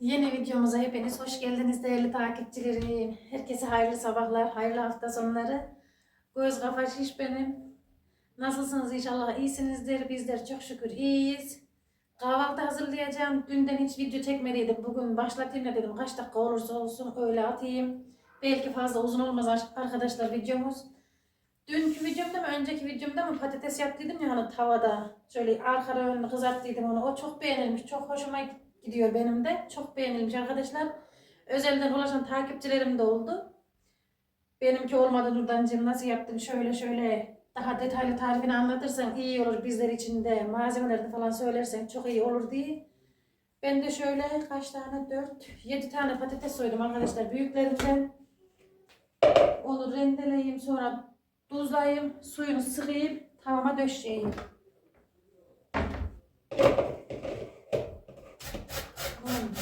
Yeni videomuza hepiniz hoş geldiniz değerli takipçilerim. Herkese hayırlı sabahlar, hayırlı hafta sonları. Göz kafa şiş benim. Nasılsınız inşallah iyisinizdir. Bizler çok şükür iyiyiz. Kahvaltı hazırlayacağım. Dünden hiç video çekmediydim. Bugün başlatayım da dedim. Kaç dakika olursa olsun öyle atayım. Belki fazla uzun olmaz arkadaşlar videomuz. Dünkü videomda mı, önceki videomda mı patates yaptıydım ya hani tavada. Şöyle arka ön kızarttıydım onu. O çok beğenilmiş. Çok hoşuma gidiyor benim de. Çok beğenilmiş arkadaşlar. Özelden ulaşan takipçilerim de oldu. Benimki olmadı Nurdancığım nasıl yaptın şöyle şöyle daha detaylı tarifini anlatırsan iyi olur bizler için de malzemelerini falan söylersen çok iyi olur diye. Ben de şöyle kaç tane 4 7 tane patates soydum arkadaşlar büyüklerinden. Onu rendeleyeyim sonra tuzlayayım suyunu sıkayım tavama döşeyeyim. Hmm.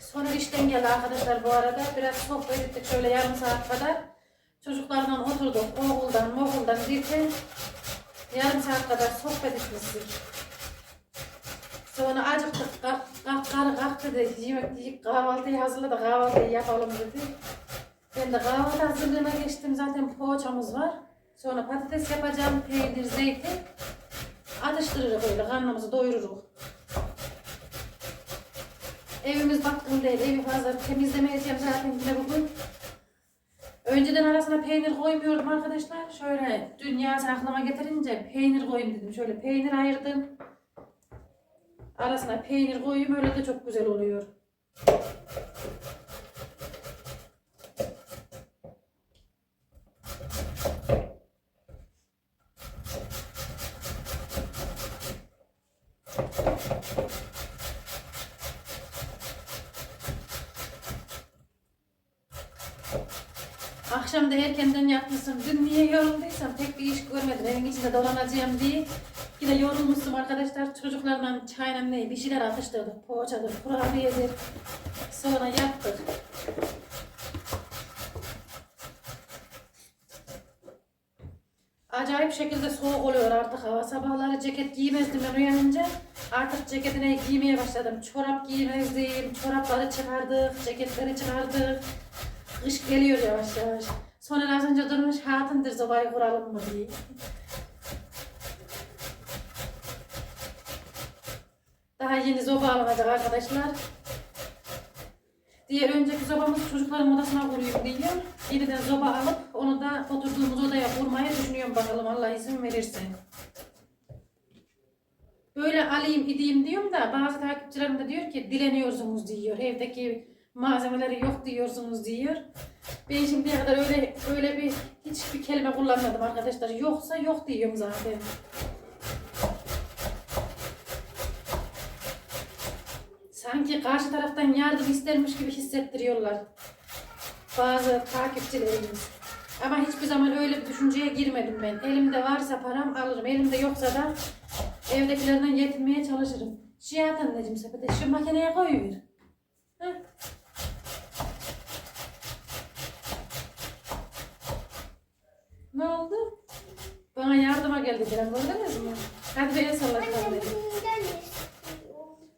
Sonra işten geldi arkadaşlar bu arada. Biraz sohbet ettik şöyle yarım saat kadar. Çocuklarla oturduk. Oğuldan, moğuldan derken yarım saat kadar sohbet etmiştik. Sonra acıktık. Kalk, kalk, karı kalk dedi. Yemek yiyip kahvaltıyı hazırla da kahvaltıyı yapalım dedi. Ben de kahvaltı hazırlığına geçtim. Zaten poğaçamız var. Sonra patates yapacağım. Peynir, zeytin. Atıştırırız böyle. Karnımızı doyururuz. Evimiz baktım değil. Evi fazla temizlemeyeceğim zaten yine bugün. Önceden arasına peynir koymuyordum arkadaşlar. Şöyle dünyası aklıma getirince peynir koyayım dedim. Şöyle peynir ayırdım. Arasına peynir koyayım öyle de çok güzel oluyor. Akşam da erkenden yatmışsın. Dün niye yorulduysam pek bir iş görmedim. Evin içinde dolanacağım diye. Yine yorulmuştum arkadaşlar. Çocuklarla çayla ne bir şeyler atıştırdık. Poğaçadır, kurabiyedir. Sonra yattık. Acayip şekilde soğuk oluyor artık hava. Sabahları ceket giymezdim ben uyanınca. Artık ceketine giymeye başladım. Çorap giymezdim. Çorapları çıkardık, ceketleri çıkardık. Kış geliyor yavaş yavaş. Sonra az önce durmuş hatundur zobayı kuralım mı diye. Daha yeni zoba alınacak arkadaşlar. Diğer önceki zobamız çocukların odasına kuruyor diyor. Yeniden zoba alıp onu da oturduğumuz odaya kurmayı düşünüyorum bakalım Allah izin verirse. Böyle alayım gideyim diyorum da bazı takipçilerim de diyor ki dileniyorsunuz diyor. Evdeki malzemeleri yok diyorsunuz diyor. Ben şimdiye kadar öyle öyle bir hiçbir kelime kullanmadım arkadaşlar. Yoksa yok diyorum zaten. Sanki karşı taraftan yardım istermiş gibi hissettiriyorlar. Bazı takipçilerimiz. Ama hiçbir zaman öyle bir düşünceye girmedim ben. Elimde varsa param alırım. Elimde yoksa da evdekilerden yetinmeye çalışırım. Şiat anneciğim sepete şu makineye koyuver. Heh. Ne oldu? Bana yardıma geldi Kerem gördünüz mü? Hadi beni sallat dedim.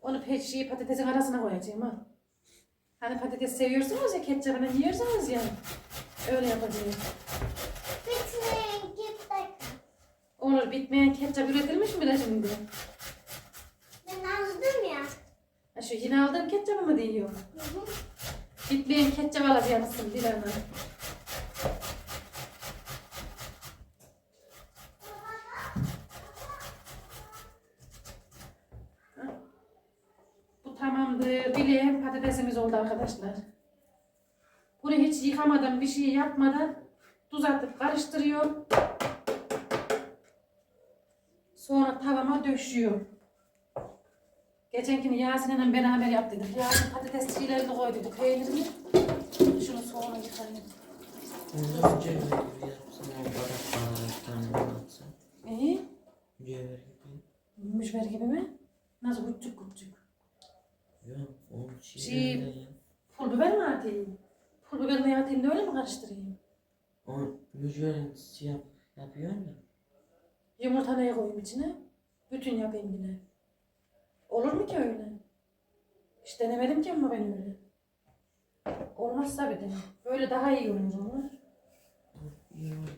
Onu peçeyi patatesin arasına koyacağım ha. Hani patates seviyorsunuz ya ketçapını yiyorsunuz ya. Öyle yapacağım. Olur bitmeyen ketçap üretilmiş mi de şimdi? Ha, şu yine aldığım ketçapı mı diyor? Bitmeyen ketçap alacaksın bir ana. Bu tamamdır. Bileğim patatesimiz oldu arkadaşlar. Bunu hiç yıkamadan bir şey yapmadan tuz atıp karıştırıyorum. Sonra tavama döşüyorum. Geçenkini Yasin'le beraber yaptıydık. Yasin patates çiğlerini koyduk, peynirini. Şunu sonra yıkayayım. Atsam. İyi. Gibi mi? Nasıl küçük küçük. Yok o Şey- şeylerden ya. Pul biber mi atayım? Pul biber mi atayım da öyle mi karıştırayım? O mücverin siyah yapıyor ya. Yumurta neye koyayım içine? Bütün yapayım yine. Olur mu ki öyle? Hiç denemedim ki ama ben öyle. Olmazsa bir dene. Böyle daha iyi olur onlar. İyi oldu.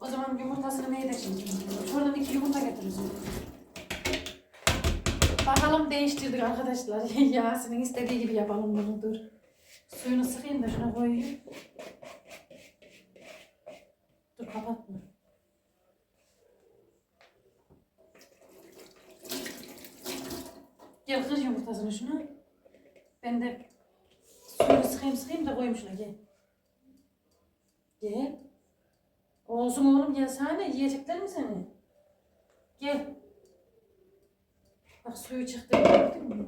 O zaman yumurtasını neye de şimdi? Şuradan iki yumurta getiririz. Bakalım değiştirdik arkadaşlar. Yasin'in istediği gibi yapalım bunu dur. Suyunu sıkayım da şuna koyayım. Dur kapatma. Gel kır yumurtasını şuna. Ben de suyunu sıkayım sıkayım da koyayım şuna gel. Gel. Olsun oğlum gelsene yiyecekler mi seni? Gel. Bak suyu çıktı gördün mü?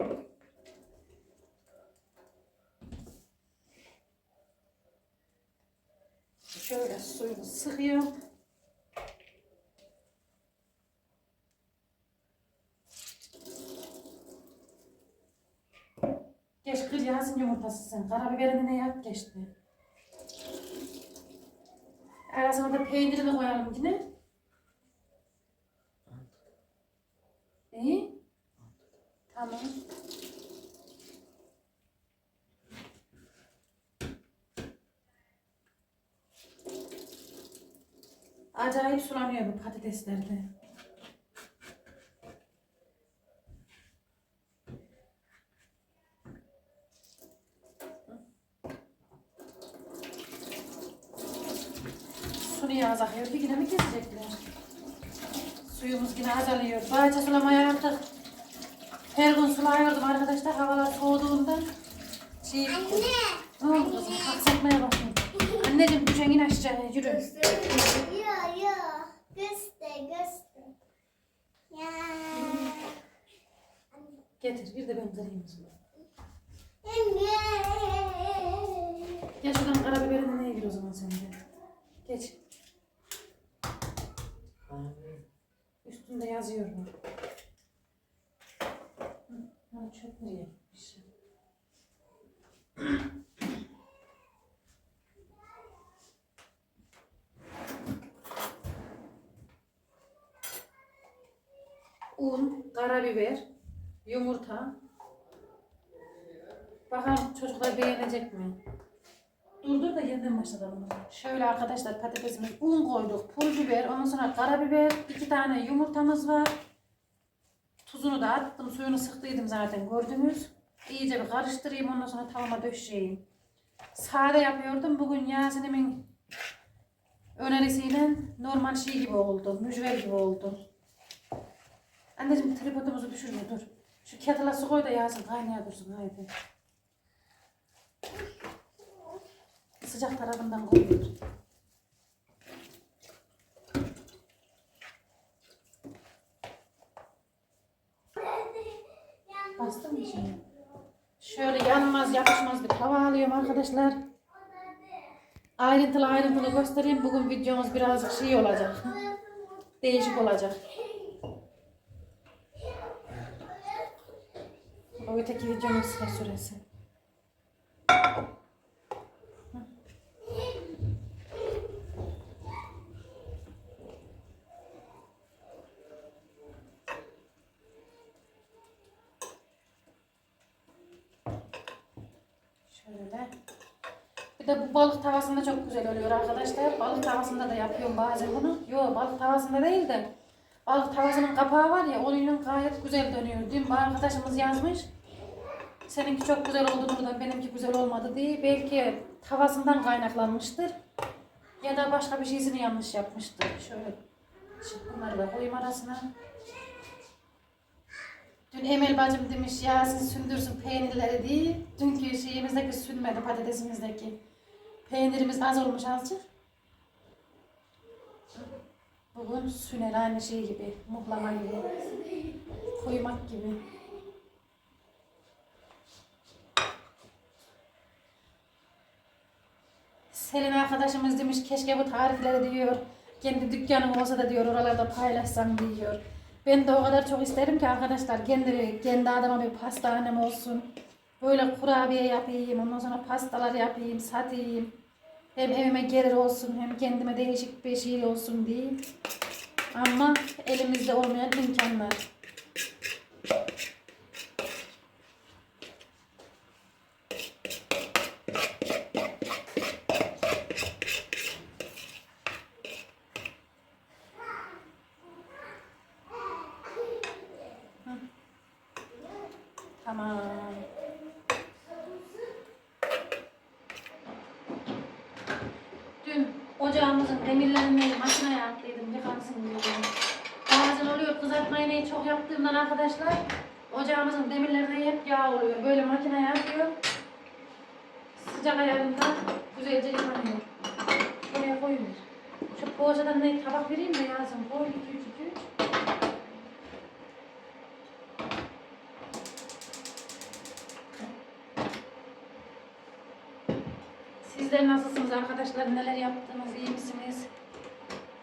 Şöyle suyunu sıkıyorum. Geç kır yazın yumurtası sen. Karabiberini ne yap geçti. Arasına da peynirini koyalım yine. İyi. Tamam. Sulanıyor bu patateslerde. Su niye az akıyor? Bir güne mi kesecekler? Suyumuz yine azalıyor. Bahçe sulamaya artık her gün sulayıyordum arkadaşlar. Havalar soğuduğunda. Şey, Anne. ne oldu kızım? Aksatmaya başladı. Anneciğim düşen in aşağıya yürü. Göster göster. Ya. Getir bir de ben kırayım. Anne. Gel şuradan karabiberini neye gir o zaman sen de. Geç. Üstünde yazıyor bu. Ha, çöp nereye gitmiş? Un, karabiber, yumurta. Bakalım çocuklar beğenecek mi? Dur dur da yeniden başlayalım. Şöyle arkadaşlar patatesimiz un koyduk, pul biber, ondan sonra karabiber, iki tane yumurtamız var. Tuzunu da attım, suyunu sıktıydım zaten gördünüz. İyice bir karıştırayım, ondan sonra tavama döşeyeyim. Sade yapıyordum, bugün Yasin'imin önerisiyle normal şey gibi oldu, mücver gibi oldu. Anneciğim tripodumuzu düşürme dur. Şu kettle'a su koy da Yasin kaynaya dursun haydi. Sıcak tarafından koyuyor. Bastın mı şimdi? Şöyle yanmaz yapışmaz bir tava alıyorum arkadaşlar. Ayrıntılı ayrıntılı göstereyim. Bugün videomuz birazcık şey olacak. Değişik olacak. O öteki videonun sıra süresi. Bir de balık tavasında çok güzel oluyor arkadaşlar. Balık tavasında da yapıyorum bazen bunu. Yok balık tavasında değil de balık tavasının kapağı var ya onunla gayet güzel dönüyor. Dün bir arkadaşımız yazmış. Seninki çok güzel oldu burada benimki güzel olmadı diye. Belki tavasından kaynaklanmıştır. Ya da başka bir şeysini yanlış yapmıştır. Şöyle şimdi bunları da koyayım arasına. Dün Emel bacım demiş ya siz sündürsün peynirleri diye. Dünkü şeyimizdeki sünmedi patatesimizdeki. Peynirimiz az olmuş azıcık. Bugün süner aynı şey gibi. Muhlama gibi. Koymak gibi. Selin arkadaşımız demiş keşke bu tarifleri diyor. Kendi dükkanım olsa da diyor oralarda paylaşsam diyor. Ben de o kadar çok isterim ki arkadaşlar kendi, kendi adıma bir pastanem olsun. Böyle kurabiye yapayım, ondan sonra pastalar yapayım, satayım. Hem evime gelir olsun, hem kendime değişik bir şey olsun diye. Ama elimizde olmayan imkanlar. Hı. Tamam. Dün ocağımızın demirlerini makineye attıydım yıkansın diye. Bazen oluyor kızartma yemeği çok yaptığımdan arkadaşlar ocağımızın demirlerine hep yağ oluyor. Böyle makineye atıyor. Sıcak ayarında güzelce yıkanıyor. Şuraya koyuyor. Şu poğaçadan ne tabak vereyim de yazın. Koy 2 3 2 3. Sizler nasılsınız arkadaşlar? Neler yaptınız? İyi misiniz?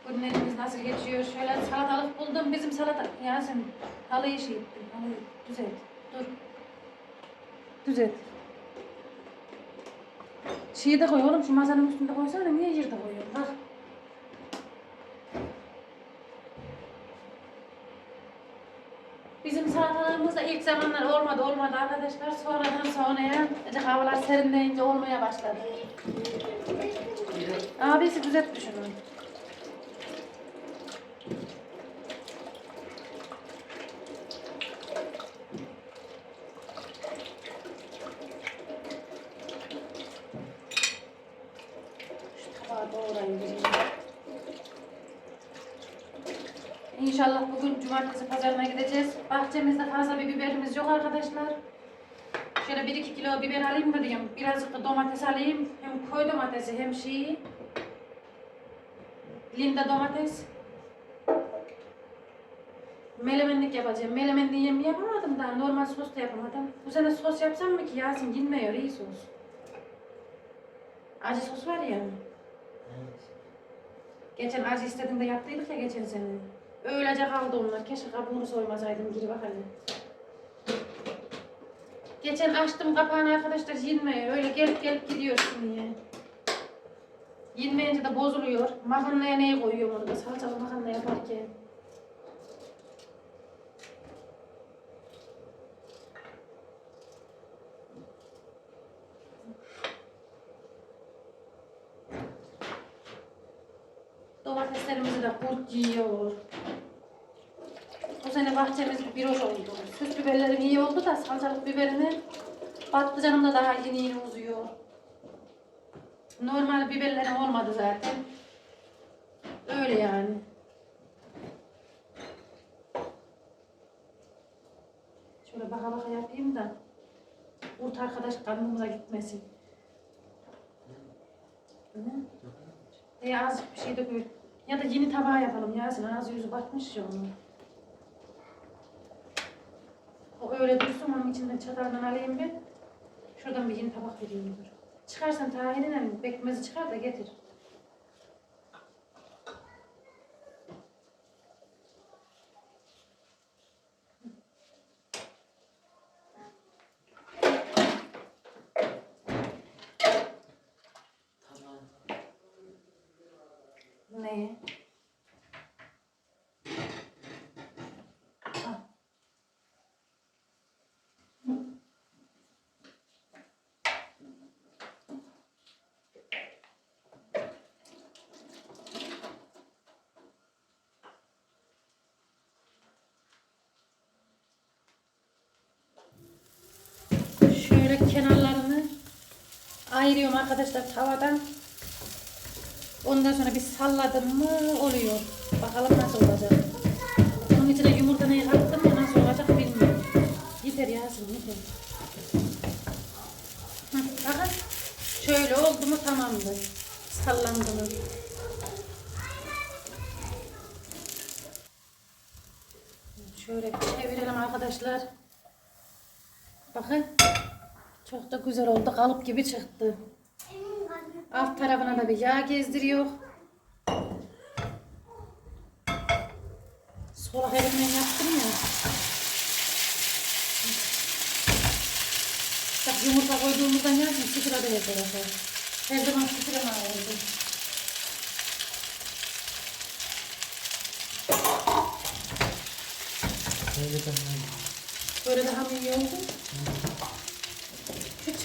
Günleriniz nasıl geçiyor? Şöyle salatalık buldum. Bizim salata... Yasin halıyı şey ettim. Halıyı düzelt. Dur. Düzelt. Şeyi de koy oğlum. Şu masanın üstünde koysana. Niye yerde koyuyorsun? Bak. Bizim salatalığımız da ilk zamanlar olmadı olmadı arkadaşlar. Sonradan sonraya işte havalar serinleyince olmaya başladı. Abisi düzeltmiş bir. İnşallah bugün cumartesi pazarına gideceğiz. Bahçemizde fazla bir biberimiz yok arkadaşlar. Şöyle 1-2 kilo biber alayım mı diyeyim. Birazcık da domates alayım. Hem koy domatesi hem şeyi. Linda domates. Melemenlik yapacağım. Melemenli yemeği yapamadım daha. Normal sos da yapamadım. Bu sene sos yapsam mı ki Yasin gitmiyor iyi sos. Acı sos var ya. Geçen acı istediğinde yaptıydık ya geçen sene. Öylece kaldı onlar. Keşke kabuğunu soymasaydım geri bak hele. Geçen açtım kapağını arkadaşlar yenmiyor. Öyle gelip gelip gidiyor şimdi. Yenmeyince de bozuluyor. Makarnaya neyi koyuyorum onu da salçalı makarna yaparken. Domateslerimizi de kurt yiyor. Bu sene bahçemiz bir hoş oldu. Süs biberlerim iyi oldu da salçalık biberini patlıcanım da daha yeni yeni uzuyor. Normal biberlerim olmadı zaten. Öyle yani. Şöyle baka baka yapayım da kurt arkadaş karnımıza gitmesin. Hı? Ya az bir şey döküyor. Ya da yeni tabağa yapalım Yasin. Ağzı yüzü batmış ya onun. O öyle dursun onun içinden çataldan alayım bir. Şuradan bir yeni tabak vereyim dur. Çıkarsan tahinle bekmezi çıkar da getir. Tamam. Ne? Ayırıyorum arkadaşlar tavadan. Ondan sonra bir salladım mı oluyor. Bakalım nasıl olacak. Bunun içine yumurta neyi kattım mı nasıl olacak bilmiyorum. Yeter Yasin yeter. Bakın. Şöyle oldu mu tamamdır. Sallandı mı? Şöyle çevirelim arkadaşlar. Bakın. Çok da güzel oldu. Kalıp gibi çıktı. Alt tarafına da bir yağ gezdiriyor. Solak elimle yaptım ya. Bak yumurta koyduğumuzdan yazın sıfıra da tarafa. Her zaman sıfıra mı oldu? Böyle daha iyi oldu?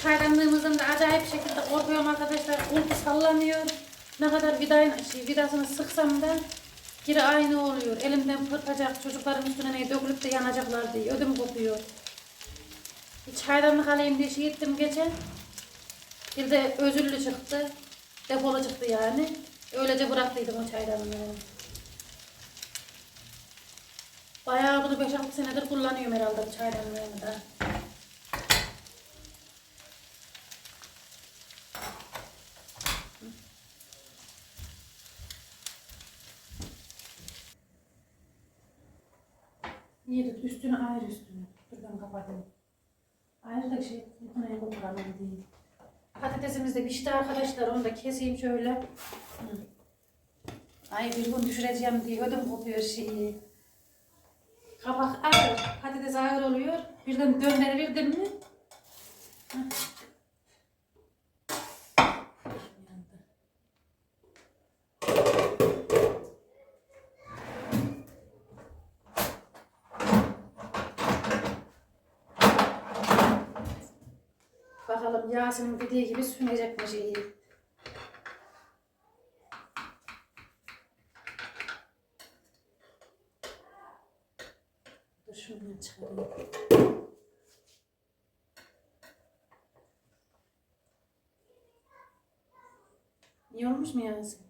Şu çaydanlığımızdan da acayip şekilde korkuyorum arkadaşlar. Kulpu sallanıyor. Ne kadar vidayın, şey, vidasını sıksam da geri aynı oluyor. Elimden pırtacak çocukların üstüne ne dökülüp de yanacaklar diye. Ödüm kopuyor. Bir çaydanlık alayım diye şey ettim geçen. Bir de özürlü çıktı. Defolu çıktı yani. Öylece bıraktıydım o çaydanlığı. Bayağı bunu 5-6 senedir kullanıyorum herhalde bu çaydanlığını da. Niye dedi? Üstünü ayrı üstünü. Dur ben kapatayım. Ayrı da şey, ne kullanım değil. Patatesimiz de pişti arkadaşlar. Onu da keseyim şöyle. Ay bir gün düşüreceğim diye ödüm kopuyor şeyi. Kabak ağır, patates ağır oluyor. Birden döndürüverdim mi? Bakalım Yasin'in dediği gibi sünecek mi şeyi? Dur şundan çıkarayım. İyi olmuş mu Yasin?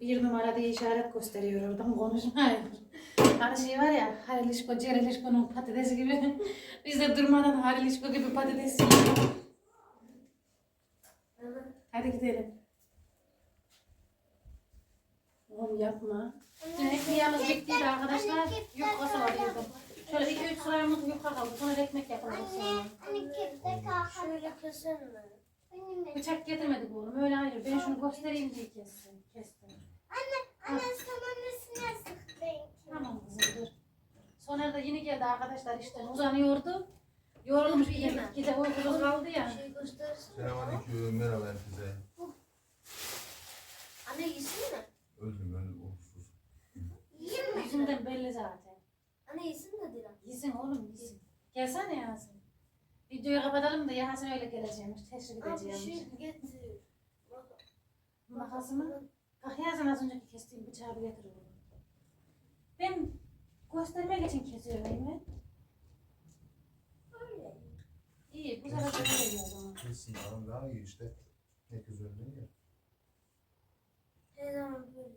Bir numara diye işaret gösteriyor oradan konuşmayın. Hani şey var ya Halil İşko, Celil İşko'nun patatesi gibi. Biz de durmadan Halil İşko gibi patates yiyoruz. Hadi gidelim. Oğlum yapma. Ekmeğimiz bittiydi arkadaşlar. Yufkası var burada. Şöyle iki üç sıramız yufka kaldı. Sonra ekmek yapalım. Anne, anne kepte kalk. Şöyle keselim. Anne, Bıçak getirmedik oğlum. Öyle ayrı. Ben şunu göstereyim diye kestim. Kestim. anne sana nesine sıktın? Tamam kızım dur. Soner da yeni geldi arkadaşlar işte uzanıyordu. Yorulmuş bir de gece uykusuz kaldı ya. Şey. Selamünaleyküm, merhaba herkese. Anne yesin mi? Öldüm ben uğursuz. Yiyeyim mi? Yüzünden belli zaten. Anne yesin de Dilan. Yesin oğlum yesin. Gelsene Yasin. Videoyu kapatalım da Yasin öyle geleceğimiş. Teşrif Abi edeceğimiş. şey getir. Bak. Makasımı. Bak Yasin az önceki kestiğim bıçağı bir getir oğlum. Ben göstermek için kesiyorum mi? Öyle. İyi bu sefer böyle geliyor o zaman. Kesin ağam daha iyi işte. Herkes önüne ya. Her zaman böyle.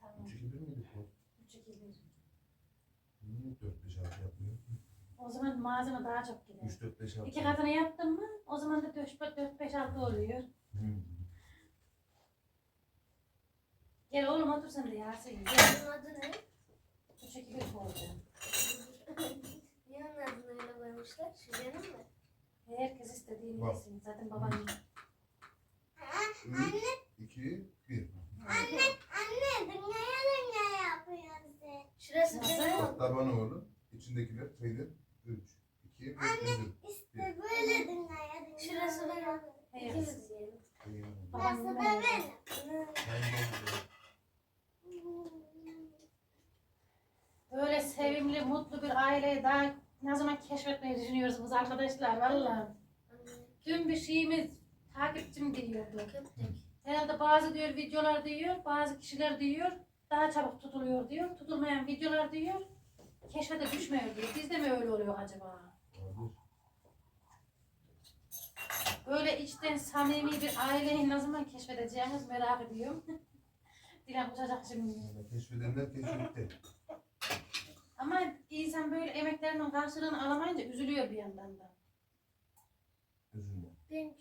Tamam. 3 2 1 miydi bu? Üç, iki, bir. Niye 4 5 6 yapmıyor? O zaman malzeme daha çok gider. 3 4 5 6. İki katını yaptın mı o zaman da 4 4 5 6 oluyor. Gel oğlum otur sen de. Gel. Bunun adı ne? Bu şekilde oldu. Niye onun adını öyle koymuşlar? Şilenin mi? Herkes istediğini Bak. yesin. Zaten baban 3 2 1. Anne, anne dünyaya dünya yapıyorsun sen. Şurası Nasıl? benim. Hatta bana oğlum. İçindekiler şeyler 3 2 1 İşte böyle dünyaya dünya Şurası benim. İkimiz yiyelim. Burası da benim. Böyle sevimli, mutlu bir aileyi daha ne zaman keşfetmeyi düşünüyoruz biz arkadaşlar valla. Dün bir şeyimiz takipçim diyordu. Herhalde bazı diyor videolar diyor, bazı kişiler diyor daha çabuk tutuluyor diyor. Tutulmayan videolar diyor keşfete düşmüyor diyor. Bizde mi öyle oluyor acaba? Böyle içten samimi bir aileyi ne zaman keşfedeceğimiz merak ediyorum. Dilan uçacak şimdi. Keşfedenler keşfetti. Ama insan böyle emeklerinin karşılığını alamayınca üzülüyor bir yandan da. Üzülme.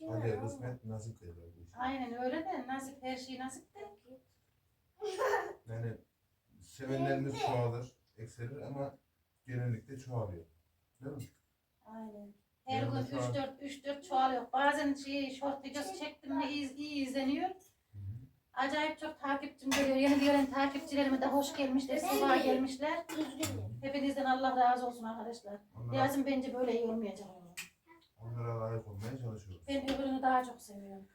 Hadi kısmet nasip derler bu işe. Aynen öyle de nasip her şey nasip de. Yani sevenlerimiz çoğalır, ekselir ama genellikle çoğalıyor. Değil mi? Aynen. Her gün Yani şu an- 3-4 3-4 çoğalıyor. Bazen şey short videosu çektim mi iyi, iyi izleniyor. Acayip çok takipçim geliyor. Yeni gelen takipçilerime de hoş gelmişler, sefa gelmişler. Düzgün ye. Hepinizden Allah razı olsun arkadaşlar. Onlara, Yazın bence böyle iyi olmayacak. onlara layık olmaya çalışıyoruz. Ben öbürünü daha çok seviyorum.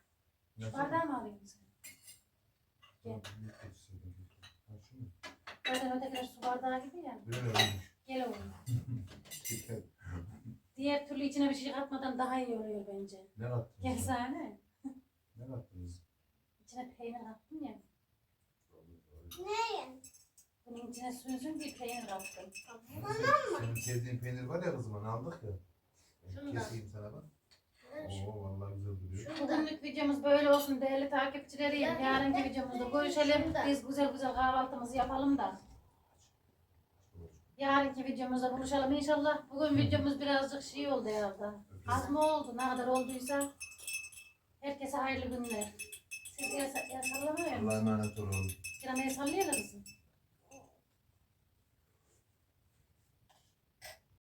Şu Nasıl? bardağı mı alayım sen? Tamam. Ha, şu mu? Zaten ötekiler su bardağı gibi ya. Böyle. Gel oğlum. Diğer türlü içine bir şey katmadan daha iyi oluyor bence. Ne kattınız? Gel sahne. Ne kattınız? İçine peynir kattım ya. Ne? Bunun içine sünsün diye peynir kattım. Senin sevdiğin peynir var ya kızım hani aldık ya. Şunu da. keseyim sana bak. Oo vallahi güzel duruyor. Bugünlük videomuz böyle olsun değerli takipçilerim. Ya, Yarınki ya, videomuzda görüşelim. Biz güzel güzel kahvaltımızı yapalım da. Yarınki videomuzda buluşalım inşallah. Bugün videomuz birazcık şey oldu herhalde. Az mı oldu? Ne kadar olduysa. Herkese hayırlı günler. El, el sallamayın. Allah'a emanet olun. El sallayalım mısın?